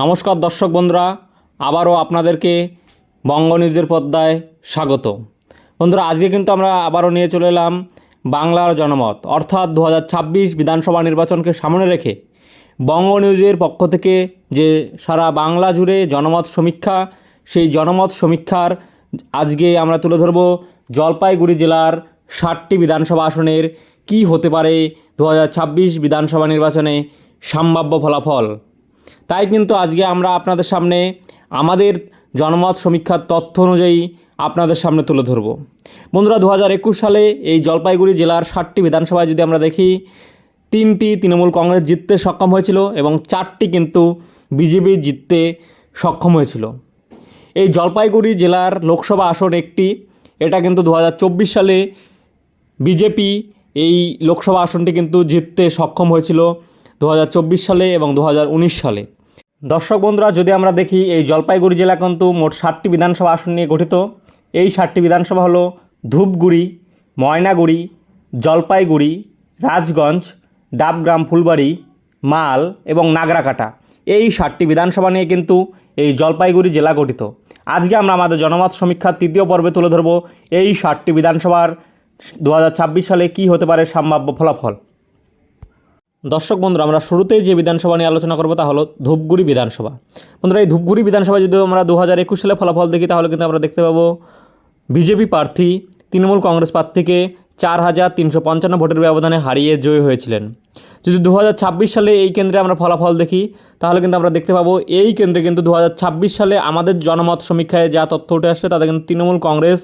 নমস্কার দর্শক বন্ধুরা, আবারও আপনাদেরকে বঙ্গ নিউজের পর্দায় স্বাগত। বন্ধুরা, আজকে কিন্তু আমরা আবারও নিয়ে চলে এলাম বাংলার জনমত। অর্থাৎ দু হাজার ছাব্বিশ বিধানসভা নির্বাচনকে সামনে রেখে বঙ্গ নিউজের পক্ষ থেকে যে সারা বাংলা জুড়ে জনমত সমীক্ষা, সেই জনমত সমীক্ষার আজকে আমরা তুলে ধরব জলপাইগুড়ি জেলার ষাটটি বিধানসভা আসনের কি হতে পারে দু হাজার ছাব্বিশ বিধানসভা নির্বাচনে সম্ভাব্য ফলাফল। তাই কিন্তু আজকে আমরা আপনাদের সামনে আমাদের জনমত সমীক্ষার তথ্য অনুযায়ী আপনাদের সামনে তুলে ধরব। বন্ধুরা, দু হাজার একুশ সালে এই জলপাইগুড়ি জেলার ষাটটি বিধানসভায় যদি আমরা দেখি, তিনটি তৃণমূল কংগ্রেস জিততে সক্ষম হয়েছিল এবং চারটি কিন্তু বিজেপি জিততে সক্ষম হয়েছিল। এই জলপাইগুড়ি জেলার লোকসভা আসন একটি, এটা কিন্তু দু হাজার চব্বিশ সালে বিজেপি এই লোকসভা আসনটি কিন্তু জিততে সক্ষম হয়েছিল দু হাজার চব্বিশ সালে এবং দু হাজার উনিশ সালে। দর্শক বন্ধুরা, যদি আমরা দেখি এই জলপাইগুড়ি জেলা কিন্তু মোট ষাটটি বিধানসভা আসন নিয়ে গঠিত। এই ষাটটি বিধানসভা হলো ধূপগুড়ি, ময়নাগুড়ি, জলপাইগুড়ি, রাজগঞ্জ, ডাবগ্রাম, ফুলবাড়ি, মাল এবং নাগরাকাটা। এই ষাটটি বিধানসভা নিয়ে কিন্তু এই জলপাইগুড়ি জেলা গঠিত। আজকে আমরা আমাদের জনমত সমীক্ষার তৃতীয় পর্বে তুলে ধরব এই ষাটটি বিধানসভার দু হাজার ছাব্বিশ সালে কী হতে পারে সম্ভাব্য ফলাফল। দর্শক বন্ধুরা, আমরা শুরুতেই যে বিধানসভা নিয়ে আলোচনা করব তা হলো ধূপগুড়ি বিধানসভা। বন্ধুরা, এই ধূপগুড়ি বিধানসভা যদি আমরা দু হাজার একুশ সালে ফলাফল দেখি, তাহলে কিন্তু আমরা দেখতে পাবো বিজেপি প্রার্থী, তৃণমূল কংগ্রেস প্রার্থীকে চার হাজার তিনশো পঞ্চান্ন ভোটের ব্যবধানে হারিয়ে জয়ী হয়েছিলেন। যদি দু হাজার ছাব্বিশ সালে এই কেন্দ্রে আমরা ফলাফল দেখি, তাহলে কিন্তু আমরা দেখতে পাবো এই কেন্দ্রে কিন্তু দু হাজার ছাব্বিশ সালে আমাদের জনমত সমীক্ষায় যা তথ্য উঠে আসছে, তাতে কিন্তু তৃণমূল কংগ্রেস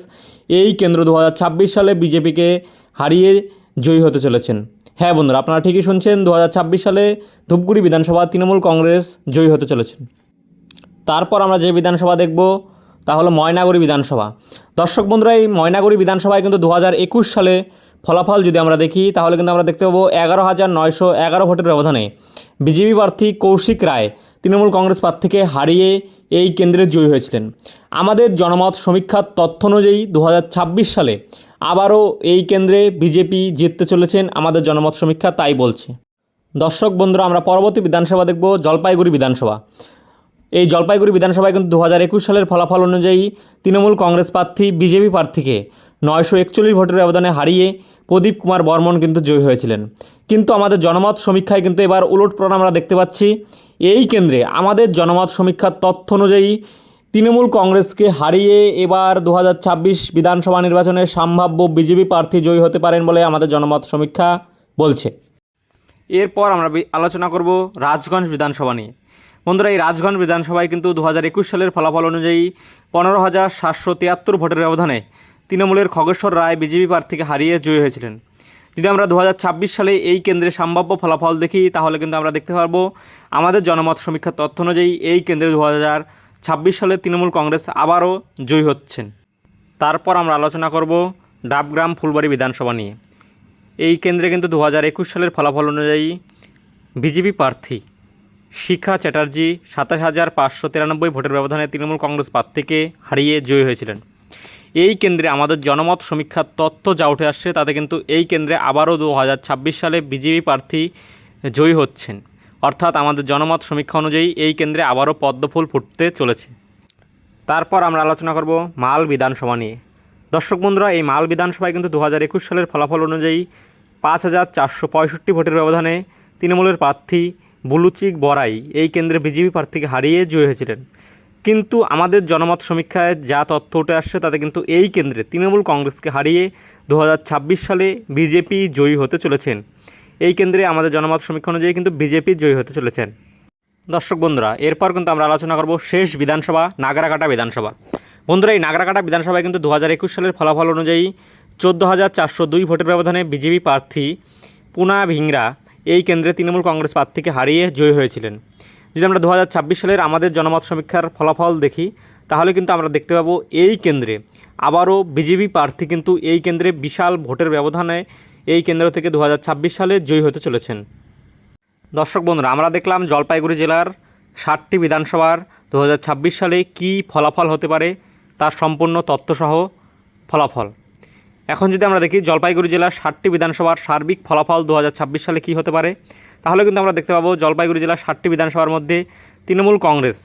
এই কেন্দ্র দু হাজার ছাব্বিশ সালে বিজেপিকে হারিয়ে জয়ী হতে চলেছেন। হ্যাঁ বন্ধুরা, আপনারা ঠিকই শুনছেন দু হাজার ছাব্বিশ সালে ধূপগুড়ি বিধানসভা তৃণমূল কংগ্রেস জয়ী হতে চলেছেন। তারপর আমরা যে বিধানসভা দেখব, তা হলো ময়নাগুড়ি বিধানসভা। দর্শক বন্ধুরা, এই ময়নাগুড়ি বিধানসভায় কিন্তু দু হাজার একুশ সালে ফলাফল যদি আমরা দেখি, তাহলে কিন্তু আমরা দেখতে পাবো এগারো হাজার নয়শো এগারো ভোটের ব্যবধানে। বিজেপি প্রার্থী কৌশিক রায় তৃণমূল কংগ্রেস প্রার্থীকে হারিয়ে এই কেন্দ্রে জয়ী হয়েছিলেন। আমাদের জনমত সমীক্ষার তথ্য অনুযায়ী দু হাজার ছাব্বিশ সালে আবারও এই কেন্দ্রে বিজেপি জিততে চলেছেন আমাদের জনমত সমীক্ষা, তাই বলছে। দর্শক বন্ধুরা, আমরা পরবর্তী বিধানসভা দেখব, জলপাইগুড়ি বিধানসভা। এই জলপাইগুড়ি বিধানসভায় কিন্তু দু হাজার একুশ সালের ফলাফল অনুযায়ী তৃণমূল কংগ্রেস প্রার্থী, বিজেপি প্রার্থীকে নয়শো একচল্লিশ ভোটের ব্যবধানে হারিয়ে প্রদীপ কুমার বর্মন কিন্তু জয়ী হয়েছিলেন। কিন্তু আমাদের জনমত সমীক্ষায় কিন্তু এবার উলটপ্রণ আমরা দেখতে পাচ্ছি, এই কেন্দ্রে আমাদের জনমত সমীক্ষার তথ্য অনুযায়ী তৃণমূল কংগ্রেসকে হারিয়ে এবার দু হাজার ছাব্বিশ বিধানসভা নির্বাচনে সম্ভাব্য বিজেপি প্রার্থী জয়ী হতে পারেন বলে আমাদের জনমত সমীক্ষা বলছে। এরপর আমরা আলোচনা করব রাজগঞ্জ বিধানসভা নিয়ে। বন্ধুরা, এই রাজগঞ্জ বিধানসভায় কিন্তু দু হাজার একুশ সালের ফলাফল অনুযায়ী পনেরো হাজার সাতশো তিয়াত্তর ভোটের ব্যবধানে তৃণমূলের খগেশ্বর রায় বিজেপি প্রার্থীকে হারিয়ে জয়ী হয়েছিলেন। যদি আমরা দু হাজার ছাব্বিশ সালে এই কেন্দ্রে সম্ভাব্য ফলাফল দেখি, তাহলে কিন্তু আমরা দেখতে পারব আমাদের জনমত সমীক্ষার তথ্য অনুযায়ী এই কেন্দ্রে দু ছাব্বিশ সালে তৃণমূল কংগ্রেস আবারও জয়ী হচ্ছেন। তারপর আমরা আলোচনা করব ডাবগ্রাম ফুলবাড়ি বিধানসভা নিয়ে। এই কেন্দ্রে কিন্তু দু হাজার একুশ সালের ফলাফল অনুযায়ী বিজেপি প্রার্থী শিখা চ্যাটার্জি সাতাশ হাজার পাঁচশো তিরানব্বই ভোটের ব্যবধানে তৃণমূল কংগ্রেস প্রার্থীকে হারিয়ে জয়ী হয়েছিলেন। এই কেন্দ্রে আমাদের জনমত সমীক্ষার তথ্য যা উঠে আসছে তাতে কিন্তু এই কেন্দ্রে আবারও দু হাজার ছাব্বিশ সালে বিজেপি প্রার্থী জয়ী হচ্ছেন। অর্থাৎ আমাদের জনমত সমীক্ষা অনুযায়ী এই কেন্দ্রে আবারও পদ্মফুল ফুটতে চলেছে। তারপর আমরা আলোচনা করব মাল বিধানসভা নিয়ে। দর্শক বন্ধুরা, এই মাল বিধানসভায় কিন্তু দু হাজার একুশ সালের ফলাফল অনুযায়ী পাঁচ হাজার চারশো পঁয়ষট্টি ভোটের ব্যবধানে তৃণমূলের প্রার্থী বুলুচিক বড়াই এই কেন্দ্রে বিজেপি প্রার্থীকে হারিয়ে জয়ী হয়েছিলেন। কিন্তু আমাদের জনমত সমীক্ষায় যা তথ্য উঠে আসছে, তাতে কিন্তু এই কেন্দ্রে তৃণমূল কংগ্রেসকে হারিয়ে দু হাজার ছাব্বিশ সালে বিজেপি জয়ী হতে চলেছেন। এই কেন্দ্রে আমাদের জনমত সমীক্ষা অনুযায়ী কিন্তু বিজেপি জয়ী হতে চলেছেন। দর্শক বন্ধুরা, এরপর কিন্তু আমরা আলোচনা করব শেষ বিধানসভা, নাগরাকাটা বিধানসভা। বন্ধুরা, এই নাগরাকাটা বিধানসভায় কিন্তু দু একুশ সালের ফলাফল অনুযায়ী চোদ্দ হাজার চারশো দুই ভোটের ব্যবধানে বিজেপি প্রার্থী পুনা ভিংরা এই কেন্দ্রে তৃণমূল কংগ্রেস প্রার্থীকে হারিয়ে জয়ী হয়েছিলেন। যদি আমরা দু হাজার ছাব্বিশ সালের আমাদের জনমত সমীক্ষার ফলাফল দেখি, তাহলে কিন্তু আমরা দেখতে পাবো এই কেন্দ্রে আবারও বিজেপি প্রার্থী কিন্তু এই কেন্দ্রে বিশাল ভোটের ব্যবধানে এই কেন্দ্র থেকে দু হাজার ছাব্বিশ সালে জয়ী হতে চলেছেন। দর্শক বন্ধুরা, আমরা দেখলাম জলপাইগুড়ি জেলার ষাটটি বিধানসভার দু হাজার ছাব্বিশ সালে কি ফলাফল হতে পারে, তার সম্পূর্ণ তথ্যসহ ফলাফল। এখন যদি আমরা দেখি জলপাইগুড়ি জেলার ষাটটি বিধানসভার সার্বিক ফলাফল দু হাজার ছাব্বিশ সালে কি হতে পারে, তাহলে কিন্তু আমরা দেখতে পাবো জলপাইগুড়ি জেলার ষাটটি বিধানসভার মধ্যে তৃণমূল কংগ্রেস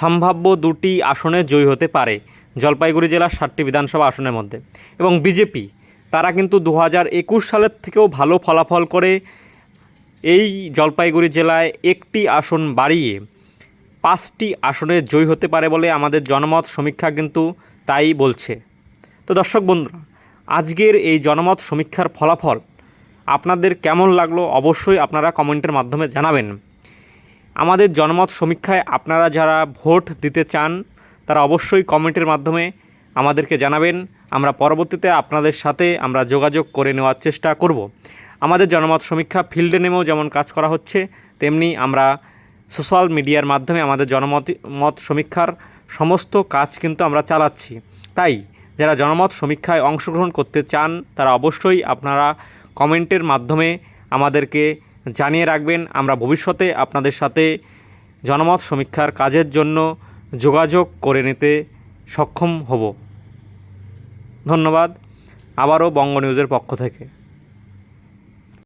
সম্ভাব্য দুটি আসনে জয়ী হতে পারে, জলপাইগুড়ি জেলার ষাটটি বিধানসভা আসনের মধ্যে। এবং বিজেপি তারা কিন্তু দু হাজার একুশ সালের থেকেও ভালো ফলাফল করে এই জলপাইগুড়ি জেলায় একটি আসন বাড়িয়ে পাঁচটি আসনে জয়ী হতে পারে বলে আমাদের জনমত সমীক্ষা কিন্তু তাই বলছে। তো দর্শক বন্ধুরা, আজকের এই জনমত সমীক্ষার ফলাফল আপনাদের কেমন লাগল অবশ্যই আপনারা কমেন্টের মাধ্যমে জানাবেন। আমাদের জনমত সমীক্ষায় আপনারা যারা ভোট দিতে চান, তারা অবশ্যই কমেন্টের মাধ্যমে আমাদেরকে জানাবেন। আমরা পরবর্তীতে আপনাদের সাথে আমরা যোগাযোগ করে নেওয়ার চেষ্টা করব। আমাদের জনমত সমীক্ষা ফিল্ডে নেমেও যেমন কাজ করা হচ্ছে, তেমনি আমরা সোশ্যাল মিডিয়ার মাধ্যমে আমাদের জনমত, মত সমীক্ষার সমস্ত কাজ কিন্তু আমরা চালাচ্ছি। তাই, যারা জনমত সমীক্ষায় অংশগ্রহণ করতে চান, তারা অবশ্যই আপনারা কমেন্টের মাধ্যমে আমাদেরকে জানিয়ে রাখবেন। আমরা ভবিষ্যতে আপনাদের সাথে জনমত সমীক্ষার কাজের জন্য যোগাযোগ করে নিতে সক্ষম হব। ধন্যবাদ। আবারও বঙ্গ নিউজের পক্ষ থেকে।